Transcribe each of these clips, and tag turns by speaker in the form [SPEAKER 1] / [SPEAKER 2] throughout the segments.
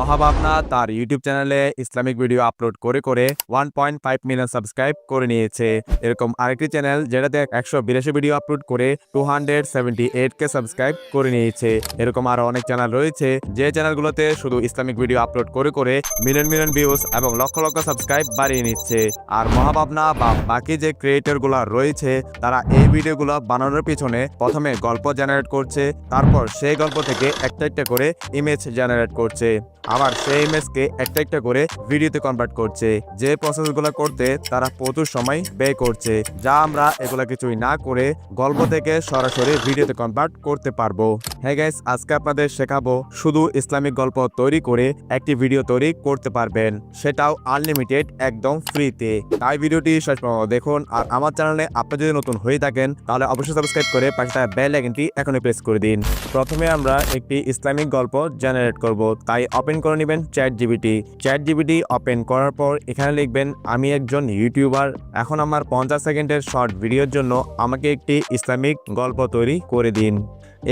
[SPEAKER 1] মহাভাবনা তার ইউটিউব চ্যানেলে Islamic video upload করে করে one point five million subscribe করে নিয়েছে। এরকম আরেকটি চ্যানেল যেটাতে একশো বিরাশি ভিডিও আপলোড করে two hundred seventy eight K subscribe করে নিয়েছে। এরকম আরও অনেক চ্যানেল রয়েছে। যে চ্যানেলগুলোতে শুধু ইসলামিক ভিডিও আপলোড করে করে মিলিয়ন মিলিয়ন ভিউজ এবং লক্ষ লক্ষ সাবস্ক্রাইব বাড়িয়ে নিচ্ছে। আর মহাভাবনা বা বাকি যে ক্রিয়েটরগুলো রয়েছে, তারা এই ভিডিওগুলো বানানোর পিছনে প্রথমে গল্প জেনারেট করছে, তারপর সেই গল্প থেকে একটা একটা করে ইমেজ জেনারেট করছে। আবার সেই ইমেজকে একটা একটা করে ভিডিওতে কনভার্ট করছে। যে প্রসেসগুলো করতে তারা প্রচুর সময় ব্যয় করছে, যা আমরা এগুলো কিছুই না করে গল্প থেকে সরাসরি ভিডিওতে কনভার্ট করতে পারব। হ্যাঁ গাইস আজকে আপনাদের শেখাবো শুধু ইসলামিক গল্প তৈরি করে একটি ভিডিও তৈরি করতে পারবেন, সেটাও আনলিমিটেড একদম ফ্রিতে তাই ভিডিওটি শেষ দেখুন, আর আমার চ্যানেলে আপনি যদি নতুন হয়ে থাকেন, তাহলে অবশ্যই সাবস্ক্রাইব করে পাশে থাকা বেল আইকনটি এখনই প্রেস করে দিন। প্রথমে আমরা একটি ইসলামিক গল্প জেনারেট করব, তাই ওপেন করে নেবেন chat GPT chat GPT open করার পর এখানে লিখবেন, আমি একজন ইউটিউবার এখন আমার পঞ্চাশ সেকেন্ডের শর্ট ভিডিওর জন্য আমাকে একটি ইসলামিক গল্প তৈরি করে দিন।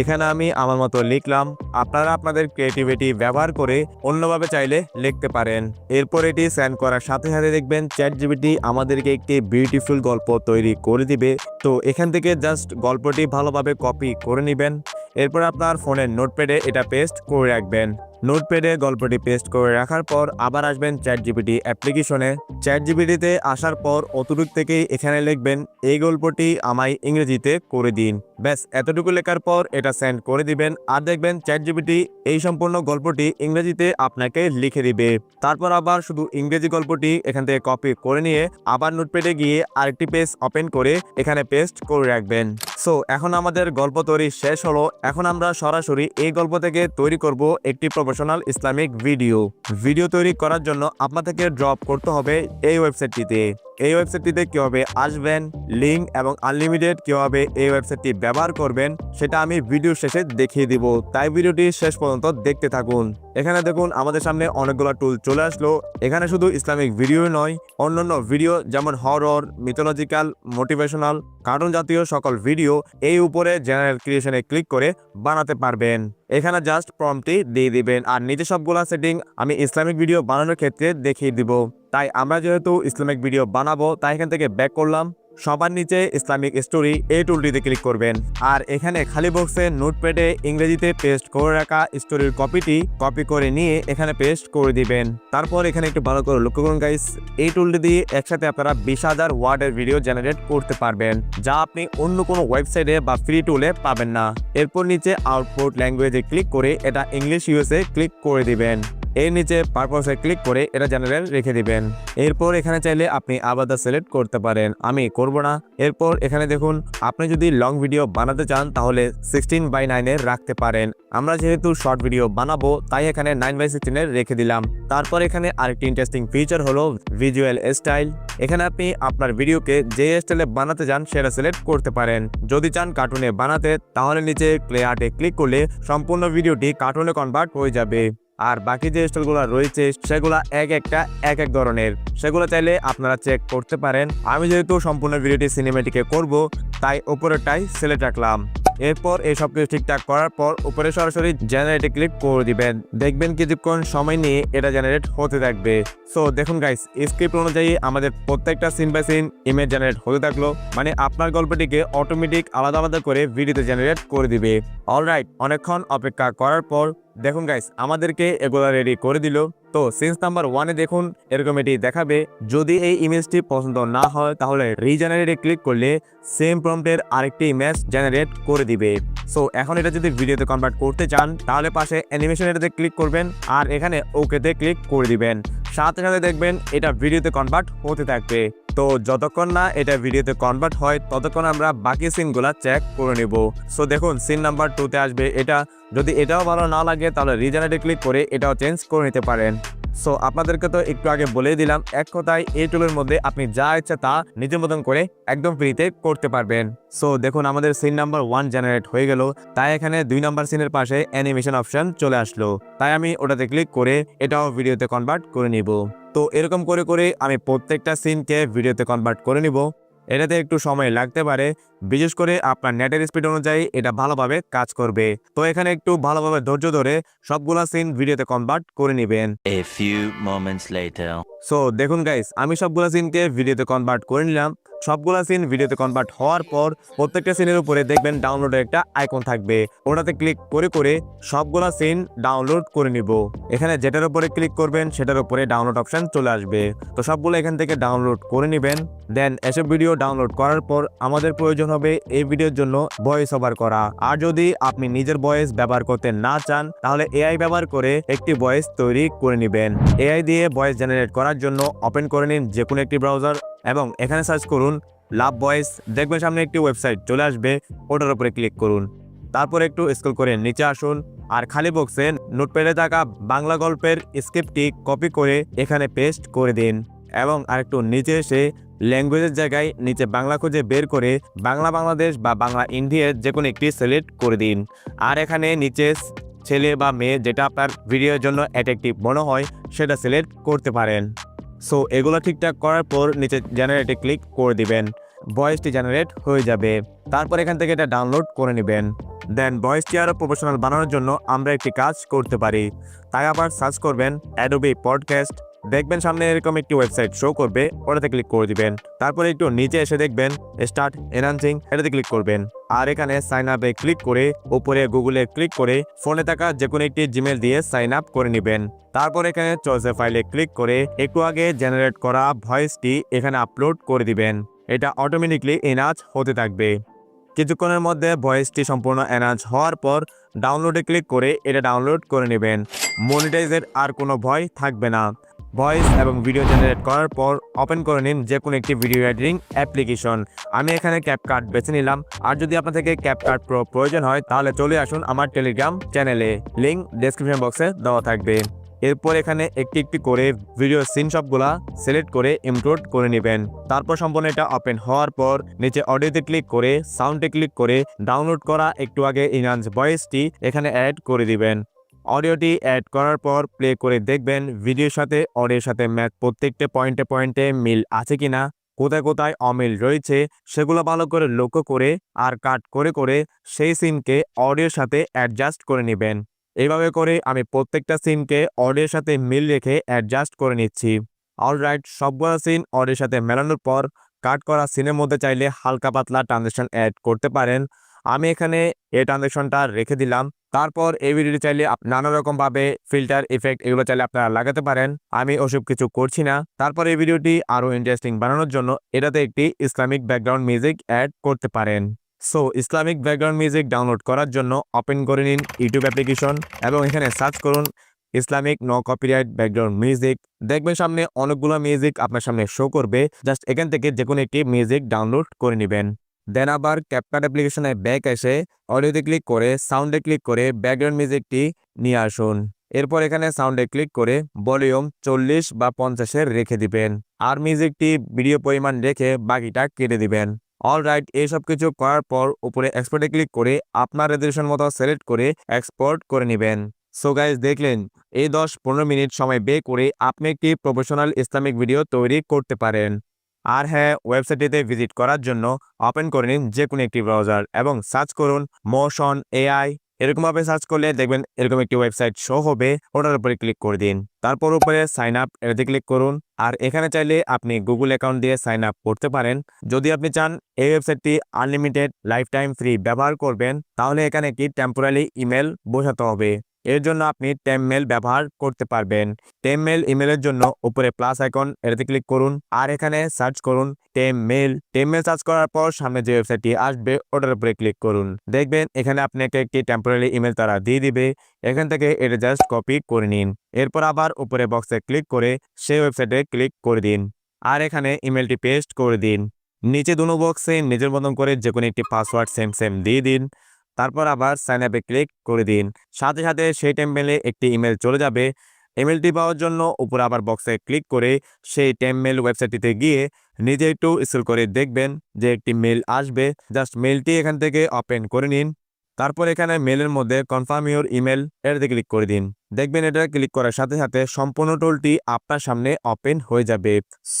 [SPEAKER 1] এখানে আমি আমার মতো লিখলাম, আপনারা আপনাদের ক্রিয়েটিভিটি ব্যবহার করে অন্যভাবে চাইলে লিখতে পারেন। এরপর এটি সেন্ড করার সাথে সাথে দেখবেন চ্যাট জিবিটি আমাদেরকে একটি বিউটিফুল গল্প তৈরি করে দিবে। তো এখান থেকে জাস্ট গল্পটি ভালোভাবে কপি করে নেবেন। এরপর আপনার ফোনের নোটপ্যাডে এটা পেস্ট করে রাখবেন। নোটপ্যাডে গল্পটি পেস্ট করে রাখার পর আবার আসবেন চ্যাট জিবিটি অ্যাপ্লিকেশনে চ্যাট জিবিটিতে আসার পর অতটুক থেকেই এখানে লিখবেন, এই গল্পটি আমায় ইংরেজিতে করে দিন। ব্যাস, এতটুকু লেখার পর এটা সেন্ড করে দিবেন। আর দেখবেন চ্যাট জিবিটি এই সম্পূর্ণ গল্পটি ইংরেজিতে আপনাকে লিখে দিবে। তারপর আবার শুধু ইংরেজি গল্পটি এখান থেকে কপি করে নিয়ে আবার নোটপ্যাডে গিয়ে আরেকটি পেজ ওপেন করে এখানে পেস্ট করে রাখবেন। সো এখন আমাদের গল্প তৈরি শেষ হলো। এখন আমরা সরাসরি এই গল্প থেকে তৈরি করব একটি প্রফেশনাল ইসলামিক ভিডিও ভিডিও তৈরি করার জন্য আপনাদেরকে ড্রপ করতে হবে এই ওয়েবসাইটটিতে এই ওয়েবসাইটটিতে কীভাবে আসবেন লিঙ্ক এবং আনলিমিটেড কীভাবে এই ওয়েবসাইটটি ব্যবহার করবেন, সেটা আমি ভিডিও শেষে দেখিয়ে দিব। তাই ভিডিওটি শেষ পর্যন্ত দেখতে থাকুন। এখানে দেখুন, আমাদের সামনে অনেকগুলো টুল চলে আসলো। এখানে শুধু ইসলামিক ভিডিও নয়, অন্যান্য ভিডিও যেমন হরর মিথোলজিক্যাল মোটিভেশনাল কার্টুন জাতীয় সকল ভিডিও এই উপরে জেনারেল ক্রিয়েশনে ক্লিক করে বানাতে পারবেন। এখানে জাস্ট প্রম্পটি দিয়ে দিবেন। আর নিচে সবগুলা সেটিং আমি ইসলামিক ভিডিও বানানোর ক্ষেত্রে দেখিয়ে দিব। তাই আমরা যেহেতু ইসলামিক ভিডিও বানাবো, তাই এখান থেকে ব্যাক করলাম। সবার নিচে ইসলামিক স্টোরি এই টুলটিতে ক্লিক করবেন। আর এখানে খালি বক্সে নোটপ্যাডে ইংরেজিতে পেস্ট করে রাখা স্টোরির কপিটি কপি করে নিয়ে এখানে পেস্ট করে দিবেন। তারপর এখানে একটু ভালো করে লক্ষ্য করুন গাইস এই টুলটি দিয়ে একসাথে আপনারা বিশ হাজার ওয়ার্ডের ভিডিও জেনারেট করতে পারবেন, যা আপনি অন্য কোনো ওয়েবসাইটে বা ফ্রি টুলে পাবেন না। এরপর নিচে আউটপুট ল্যাঙ্গুয়েজে ক্লিক করে এটা ইংলিশ ইউএসএ ক্লিক করে দিবেন। এর নিচে পারপসে ক্লিক করে এটা জেনারেল রেখে দিবেন। এরপর এখানে চাইলে আপনি আলাদা সিলেক্ট করতে পারেন। আমি করব না। এরপর এখানে দেখুন, আপনি যদি লং ভিডিও বানাতে চান, তাহলে সিক্সটিন বাই নাইনের রাখতে পারেন। আমরা যেহেতু শর্ট ভিডিও বানাবো, তাই এখানে নাইন বাই সিক্সটিনের রেখে দিলাম। তারপর এখানে আরেকটি ইন্টারেস্টিং ফিচার হলো ভিজুয়াল স্টাইল এখানে আপনি আপনার ভিডিওকে যে স্টাইলে বানাতে চান, সেটা সিলেক্ট করতে পারেন। যদি চান কার্টুনে বানাতে, তাহলে নিচে প্লে আর্টে ক্লিক করলে সম্পূর্ণ ভিডিওটি কার্টুনে কনভার্ট হয়ে যাবে। আর বাকি যে স্টলগুলো রয়েছে, সেগুলো এক একটা, এক এক ধরনের। সেগুলো চাইলে আপনারা চেক করতে পারেন। আমি যেহেতু সম্পূর্ণ ভিডিওটি সিনেমেটিকে করব, তাই ওপরেরটাই সিলেক্ট রাখলাম। এরপর এই সব কিছু ঠিকঠাক করার পর উপরে সরাসরি জেনারেটে ক্লিক করে দিবেন। দেখবেন কিছুক্ষণ সময় নিয়ে এটা জেনারেট হতে থাকবে। সো দেখুন গাইস স্ক্রিপ্ট অনুযায়ী আমাদের প্রত্যেকটা scene by scene image generate হতে থাকল। মানে আপনার গল্পটিকে অটোমেটিক আলাদা আলাদা করে ভিডিওতে জেনারেট করে দিবে। অলরাইট অনেকক্ষণ অপেক্ষা করার পর দেখুন গাইস আমাদেরকে এগুলো রেডি করে দিল। তো সেন্স নাম্বার ওয়ানে দেখুন, এরকম এটি দেখাবে, যদি এই ইমেজটি পছন্দ না হয়, তাহলে রিজেনারেটে ক্লিক করলে সেম প্রম্পটের আরেকটি ইমেজ জেনারেট করে দিবে। সো এখন এটা যদি ভিডিওতে কনভার্ট করতে চান, তাহলে পাশে অ্যানিমেশন এটাতে ক্লিক করবেন, আর এখানে ওকেতে ক্লিক করে দিবেন। সাথে সাথে দেখবেন, এটা ভিডিওতে কনভার্ট হতে থাকবে। তো যতক্ষণ না এটা ভিডিওতে কনভার্ট হয়, ততক্ষণ আমরা বাকি সিনগুলা চেক করে নিব। সো দেখুন সিন নাম্বার টুতে আসবে এটা। যদি এটাও ভালো না লাগে, তাহলে রিজেনারেটে ক্লিক করে এটাও চেঞ্জ করে নিতে পারেন। সো আপনাদেরকে তো একটু আগে বলে দিলাম, এক কথায় এই টুলের মধ্যে আপনি যা ইচ্ছা তা নিজের মতন করে একদম ফ্রিতে করতে পারবেন। সো দেখুন, আমাদের সিন নাম্বার ওয়ান জেনারেট হয়ে গেল। তাই এখানে দুই নাম্বার সিনের পাশে অ্যানিমেশন অপশন চলে আসলো। তাই আমি ওটাতে ক্লিক করে এটাও ভিডিওতে কনভার্ট করে নিব। তো এরকম করে করে আমি প্রত্যেকটা সিনকে ভিডিওতে কনভার্ট করে নিব। এটাতে একটু সময় লাগতে পারে। বিশেষ করে আপনার নেটের স্পিড অনুযায়ী এটা ভালোভাবে কাজ করবে। তো এখানে একটু ভালোভাবে ধৈর্য ধরে সবগুলা সিন ভিডিওতে কনভার্ট করে নেবেন. সো দেখুন গাইস আমি সবগুলা সিনকে ভিডিওতে কনভার্ট করে নিলাম। সবগুলা সিন ভিডিওতে কনভার্ট হওয়ার পর প্রত্যেকটা সিনের উপরে দেখবেন ডাউনলোডের একটা আইকন থাকবে। ওটাতে ক্লিক করে করে সবগুলা সিন ডাউনলোড করে নিব। এখানে যেটার উপরে ক্লিক করবেন, সেটার উপরে ডাউনলোড অপশন চলে আসবে। তো সবগুলো এখান থেকে ডাউনলোড করে নেবেন। দেন এসব ভিডিও ডাউনলোড করার পর আমাদের প্রয়োজন হবে এই ভিডিওর জন্য ভয়েস ওভার করা। আর যদি আপনি নিজের ভয়েস ব্যবহার করতে না চান, তাহলে এআই ব্যবহার করে একটি ভয়েস তৈরি করে নেবেন। এআই দিয়ে ভয়েস জেনারেট করার জন্য ওপেন করে নিন যে কোনো একটি ব্রাউজার এবং এখানে সার্চ করুন লাভ ভয়েস দেখবেন সামনে একটি ওয়েবসাইট চলে আসবে, ওটার উপরে ক্লিক করুন। তারপর একটু স্ক্রল করে নিচে আসুন, আর খালি বক্সে নোটপ্যাডে থাকা বাংলা গল্পের স্ক্রিপ্টটি কপি করে এখানে পেস্ট করে দিন। এবং আরেকটু নিচে এসে ল্যাঙ্গুয়েজের জায়গায় নিচে বাংলা খুঁজে বের করে বাংলা বাংলাদেশ বা বাংলা ইন্ডিয়ার যে কোনো একটি সিলেক্ট করে দিন। আর এখানে নিচে ছেলে বা মেয়ে যেটা আপনার ভিডিওর জন্য অ্যাট্রাকটিভ মনে হয়, সেটা সিলেক্ট করতে পারেন। সো এগুলো ঠিকঠাক করার পর নিচে জেনারেটে ক্লিক করে দিবেন। ভয়েসটি জেনারেট হয়ে যাবে। তারপর এখান থেকে এটা ডাউনলোড করে নেবেন। দেন ভয়েসটি আরও প্রফেশনাল বানানোর জন্য আমরা একটি কাজ করতে পারি। তাই আবার সার্চ করবেন অ্যাডোবি পডকাস্ট দেখবেন সামনে এরকম একটি ওয়েবসাইট শো করবে, ওটাতে ক্লিক করে দিবেন। তারপরে একটু নিচে এসে দেখবেন স্টার্ট এনহান্সিং এটাতে ক্লিক করবেন। আর এখানে সাইন আপে ক্লিক করে, উপরে গুগলে ক্লিক করে ফোনে থাকা যে কোনো একটি জিমেল দিয়ে সাইন আপ করে নেবেন। তারপর এখানে চয়েসে ফাইলে ক্লিক করে, একটু আগে জেনারেট করা ভয়েসটি এখানে আপলোড করে দিবেন। এটা অটোমেটিকলি এনাজ হতে থাকবে। কিছুক্ষণের মধ্যে ভয়েসটি সম্পূর্ণ এনাজ হওয়ার পর ডাউনলোডে ক্লিক করে, এটা ডাউনলোড করে নেবেন। মনিটাইজের আর কোনো ভয় থাকবে না। ভয়েস এবং ভিডিও জেনারেট করার পর ওপেন করে নিন যে কোনো একটি ভিডিও এডিটিং অ্যাপ্লিকেশন। আমি এখানে ক্যাপকার্ট বেছে নিলাম। আর যদি আপনার থেকে ক্যাপকার্ট প্রো প্রয়োজন হয়, তাহলে চলে আসুন আমার টেলিগ্রাম চ্যানেলে লিঙ্ক ডেসক্রিপশন বক্সে দেওয়া থাকবে। এরপর এখানে একটি একটি করে ভিডিও সিন সবগুলা সিলেক্ট করে ইমপ্লোড করে নেবেন। তারপর সম্পূর্ণ এটা ওপেন হওয়ার পর নিচে অডিওতে ক্লিক করে সাউন্ডে ক্লিক করে ডাউনলোড করা একটু আগে ইনহান্স ভয়েসটি এখানে অ্যাড করে দিবেন। অডিওটি অ্যাড করার পর প্লে করে দেখবেন ভিডিওর সাথে, অডিওর সাথে ম্যাচ প্রত্যেকটা পয়েন্টে পয়েন্টে মিল আছে কিনা কোথায় কোথায় অমিল রয়েছে, সেগুলো ভালো করে লক্ষ্য করে আর কাট করে করে সেই সিনকে অডিওর সাথে অ্যাডজাস্ট করে নেবেন। এইভাবে করে আমি প্রত্যেকটা সিনকে অডিওর সাথে মিল রেখে অ্যাডজাস্ট করে নিচ্ছি। অলরাইট, সবগুলো সিন অডিওর সাথে মেলানোর পর কাট করা সিনের মধ্যে চাইলে হালকা পাতলা ট্রানজেকশন অ্যাড করতে পারেন। আমি এখানে এই ট্রানজেকশনটা রেখে দিলাম। তারপর এই ভিডিওটি চাইলে নানা রকম ভাবে ফিল্টার ইফেক্ট এগুলো চাইলে আপনারা লাগাতে পারেন। আমি ওসব কিছু করছি না। তারপর এই ভিডিওটি আরও ইন্টারেস্টিং বানানোর জন্য এটাতে একটি ইসলামিক ব্যাকগ্রাউন্ড মিউজিক অ্যাড করতে পারেন। So Islamic background music download করার জন্য ওপেন করে নিন ইউটিউব অ্যাপ্লিকেশন এবং এখানে সার্চ করুন Islamic no copyright background music দেখবেন সামনে অনেকগুলো মিউজিক আপনার সামনে শো করবে। জাস্ট এখান থেকে যে কোনো একটি মিউজিক ডাউনলোড করে নেবেন। দেন আবার ক্যাপকাট অ্যাপ্লিকেশনে ব্যাক এসে অডিওতে ক্লিক করে সাউন্ডে ক্লিক করে ব্যাকগ্রাউন্ড মিউজিকটি নিয়ে আসুন। এরপর এখানে সাউন্ডে ক্লিক করে ভলিউম চল্লিশ বা পঞ্চাশের রেখে দিবেন আর মিউজিকটি ভিডিও পরিমাণ রেখে বাকিটা কেটে দিবেন। অল রাইট এইসব কিছু করার পর উপরে এক্সপোর্টে ক্লিক করে আপনার রেজুলেশন মতো সিলেক্ট করে এক্সপোর্ট করে নেবেন। সো গাইজ দেখলেন, এই দশ পনেরো মিনিট সময় বে করে আপনি একটি প্রফেশনাল ইসলামিক ভিডিও তৈরি করতে পারেন। আর হ্যাঁ ওয়েবসাইটটিতে ভিজিট করার জন্য ওপেন করে নিন যে কোনো একটি ব্রাউজার এবং সার্চ করুন মোশন এআই। এরকমভাবে সার্চ করলে দেখবেন এরকম একটি ওয়েবসাইট শো হবে। ওটার উপরে ক্লিক করে দিন। তারপর উপরে সাইন আপ এটাতে ক্লিক করুন। আর এখানে চাইলে আপনি গুগল অ্যাকাউন্ট দিয়ে সাইন আপ করতে পারেন। যদি আপনি চান এই ওয়েবসাইটটি আনলিমিটেড লাইফ টাইম ফ্রি ব্যবহার করবেন, তাহলে এখানে একটি টেম্পোরারি ইমেল বোঝাতে হবে। এর জন্য আপনি টেমমেল ব্যবহার করতে পারবেন। টেমমেল ইমেলের জন্য উপরে প্লাস আইকন, এটাতে ক্লিক করুন। আর এখানে সার্চ করুন টেমমেল টেমমেল সার্চ করার পর সামনে যে ওয়েবসাইটটি আসবে, ওটার উপরে ক্লিক করুন। দেখবেন এখানে আপনাকে একটি টেম্পোরারি ইমেল তারা দিয়ে দিবে। এখান থেকে এটা জাস্ট কপি করে নিন। এরপর আবার উপরে বক্সে ক্লিক করে সেই ওয়েবসাইটে ক্লিক করে দিন। আর এখানে ইমেলটি পেস্ট করে দিন। নিচে দুনো বক্সে নিজের মতন করে যে কোনো একটি পাসওয়ার্ড সেম সেম দিয়ে দিন। তারপর আবার সাইন আপে ক্লিক করে দিন। সাথে সাথে সেই টেম্পেলে একটি ইমেল চলে যাবে। ইমেলটি পাওয়ার জন্য উপরে আবার বক্সে ক্লিক করে সেই টেমমেল ওয়েবসাইটটিতে গিয়ে নিজে একটু স্ক্রল করে দেখবেন যে একটি মেল আসবে। জাস্ট মেলটি এখান থেকে ওপেন করে নিন। তারপর এখানে মেলের মধ্যে কনফার্ম ইউর ইমেল এটাতে ক্লিক করে দিন। দেখবেন এটা ক্লিক করার সাথে সাথে সম্পূর্ণ টুলটি আপনার সামনে ওপেন হয়ে যাবে।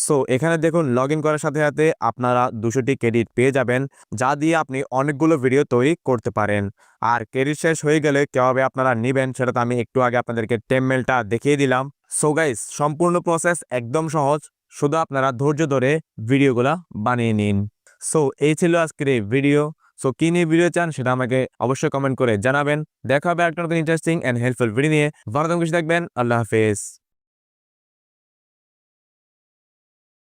[SPEAKER 1] সো এখানে দেখুন লগ করার সাথে সাথে আপনারা দুশোটি ক্রেডিট পেয়ে যাবেন, যা দিয়ে আপনি অনেকগুলো ভিডিও তৈরি করতে পারেন। আর ক্রেডিট শেষ হয়ে গেলে কীভাবে আপনারা নেবেন, সেটা তো আমি একটু আগে আপনাদেরকে টেমমেলটা দেখিয়ে দিলাম। সো গাইস সম্পূর্ণ প্রসেস একদম সহজ, শুধু আপনারা ধৈর্য ধরে ভিডিওগুলো বানিয়ে নিন। সো এই ছিল আজকের এই ভিডিও সো কী নিয়ে ভিডিও চান সেটা আমাকে অবশ্যই কমেন্ট করে জানাবেন। দেখা হবে একটা নতুন ইন্টারেস্টিং অ্যান্ড হেল্পফুল ভিডিও নিয়ে। ভালো দেখবেন আল্লাহ হাফেজ।